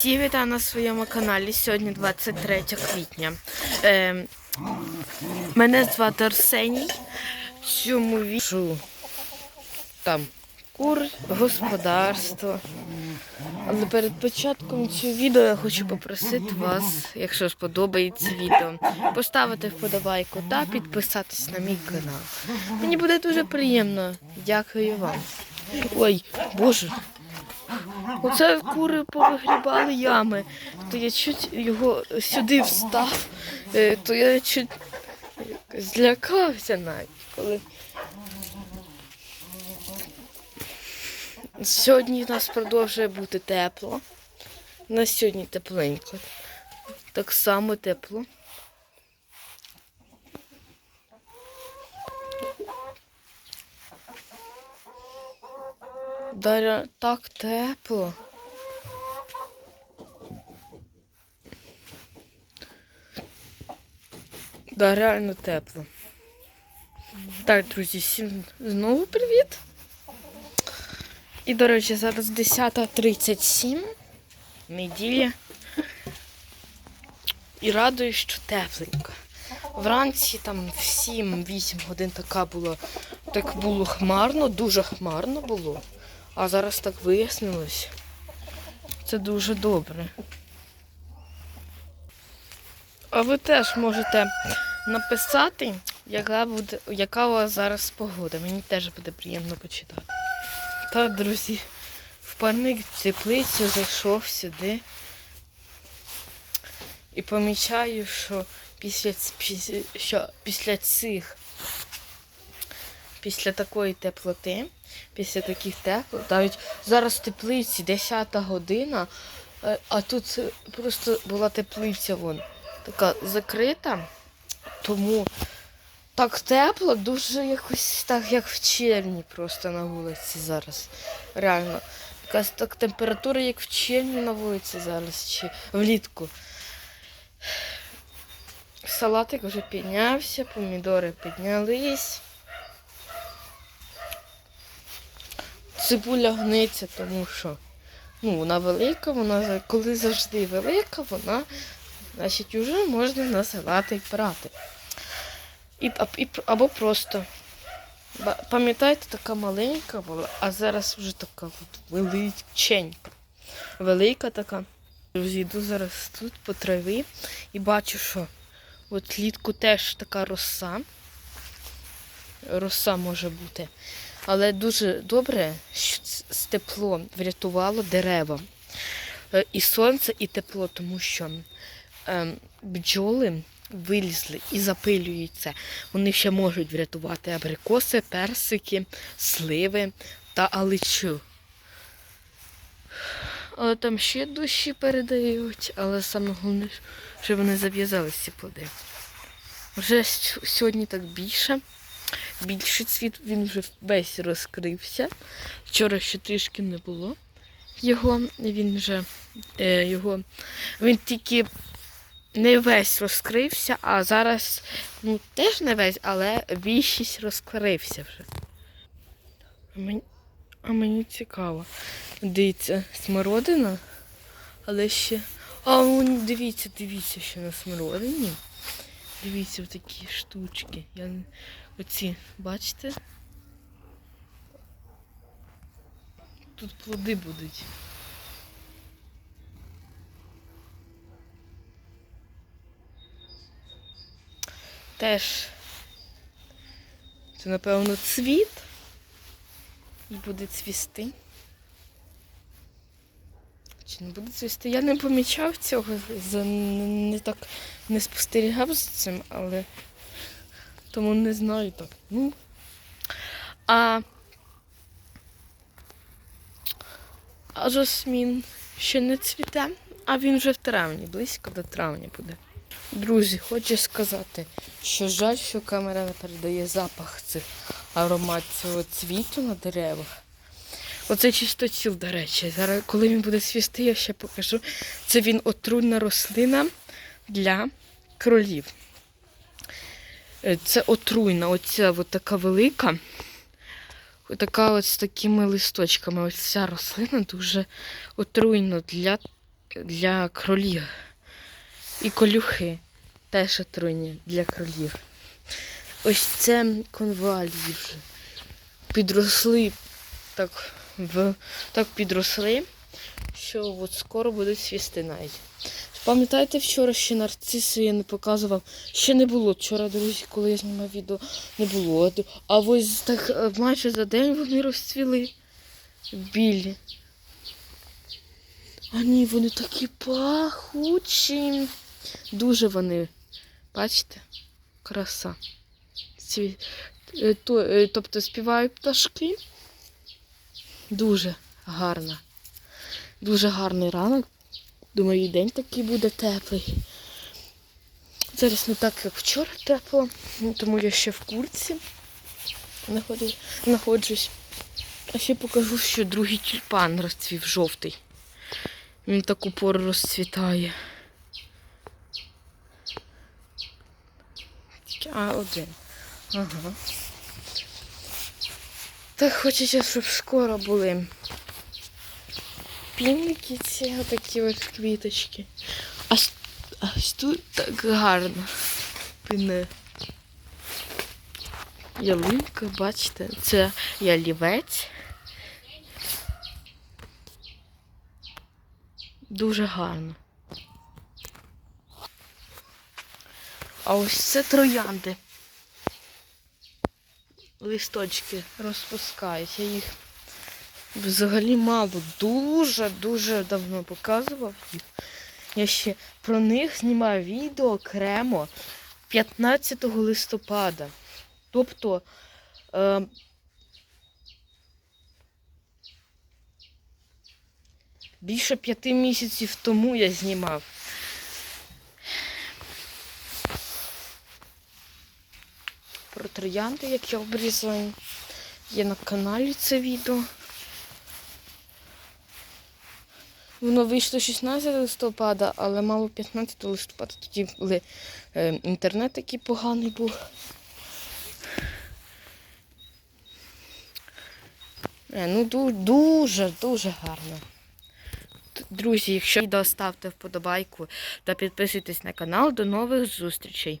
Всі вітаю на своєму каналі. Сьогодні 23 квітня. Е, мене звати Арсеній. В цьому вішу там кур, господарство. Але перед початком цього відео я хочу попросити вас, якщо сподобається відео, поставити вподобайку та підписатись на мій канал. Мені буде дуже приємно. Дякую вам. Ой, Боже. Оце кури повигрібали ями. То я чуть його сюди встав, е, то я чуть злякався навіть, коли. Сьогодні у нас продовжує бути тепло. На сьогодні тепленько. Так само тепло. Даря так тепло. Да, реально тепло. Так, друзі, всім знову привіт. І, до речі, зараз 10.37, неділя. І радую, що тепленько. Вранці там в 7-8 годин така була, так було хмарно, дуже хмарно було. А зараз так вияснилось. Це дуже добре. А ви теж можете написати, яка буде, яка у вас зараз погода. Мені теж буде приємно почитати. Та, друзі, в парник теплицю зайшов сюди. І помічаю, що після, що після цих, після такої теплоти, після таких теплот, навіть зараз в теплиці 10 година, е, а тут просто була теплиця вон така закрита, тому так тепло, дуже якось так, як в червні просто на вулиці зараз. Реально. Якась так температура, як в червні на вулиці зараз, чи влітку. Салатик вже піднявся, помідори піднялись. Цибуля гниться, тому що ну, вона велика, вона коли завжди велика, вона, значить, вже можна на салатик брати. І, і, або просто. Пам'ятаєте, така маленька була, а зараз вже така от величенька. Велика така. Друзі, зараз тут по траві і бачу, що от літку теж така роса. Роса може бути. Але дуже добре, що тепло врятувало дерева. Е, І сонце, і тепло, тому що ем, бджоли вилізли і запилюються. Вони ще можуть врятувати абрикоси, персики, сливи та аличу. Але там ще дощі передають, але саме головне, що вони зав'язалися ці плоди. Вже сьогодні так більше. Більший цвіт він вже весь розкрився. Вчора ще трішки не було його. Він вже е, його. Він тільки не весь розкрився, а зараз ну, теж не весь, але більшість розкрився вже. А мені, а мені цікаво. Дивіться, смородина, але ще. А, он, дивіться, дивіться, що на смородині. Дивіться, такі штучки. Я... Оці, бачите? Тут плоди будуть. Теж це, напевно, цвіт. І буде цвісти. Чи не буде цвісти? Я не помічав цього, не так не спостерігав за цим, але тому не знаю так. Ну. А, а жасмін ще не цвіте, а він вже в травні, близько до травня буде. Друзі, хочу сказати, що жаль, що камера не передає запах цих аромат цього цвіту на деревах. Оце чистоціл, до речі. Зараз, коли він буде свісти, я ще покажу. Це він отруйна рослина для кролів. Е, Це отруйна, оця от така велика. Така от з такими листочками. Ось ця рослина дуже отруйна для для кролів. І колюхи теж отруйні для кролів. Ось це конвалії вже. Підросли так, в, так підросли, що от скоро будуть свісти навіть. Пам'ятаєте, вчора ще нарциси я не показував. Ще не було. Вчора, друзі, коли я знімав відео, не було. А ось так е, майже за день вони розцвіли. Білі. А ні, вони такі пахучі. Дуже вони. Бачите? Краса. Цві... е, е, тобто співають пташки. Дуже гарно. Дуже гарний ранок. Думаю, і день такий буде теплий. Зараз не так, як вчора тепло, ну, тому я ще в курці знаходжусь. А ще покажу, що другий тюльпан розцвів жовтий. Він таку пору розцвітає. А, один. Ага. Так хочеться, щоб скоро були. Пінники ці отакі ось квіточки. А ось, тут так гарно. Пине. Ялинка, бачите, це ялівець. Дуже гарно. А ось це троянди. Листочки розпускають. Я їх взагалі мало. Дуже-дуже давно показував їх. Я ще про них знімаю відео окремо 15 листопада. Тобто е, більше п'яти місяців тому я знімав. Про троянди, як я обрізаю. Є на каналі це відео. Воно вийшло 16 листопада, але мало 15 листопада. Тоді коли е, інтернет такий поганий був. Е, ну ду- дуже, дуже гарно. Друзі, якщо відео ставте вподобайку та підписуйтесь на канал. До нових зустрічей.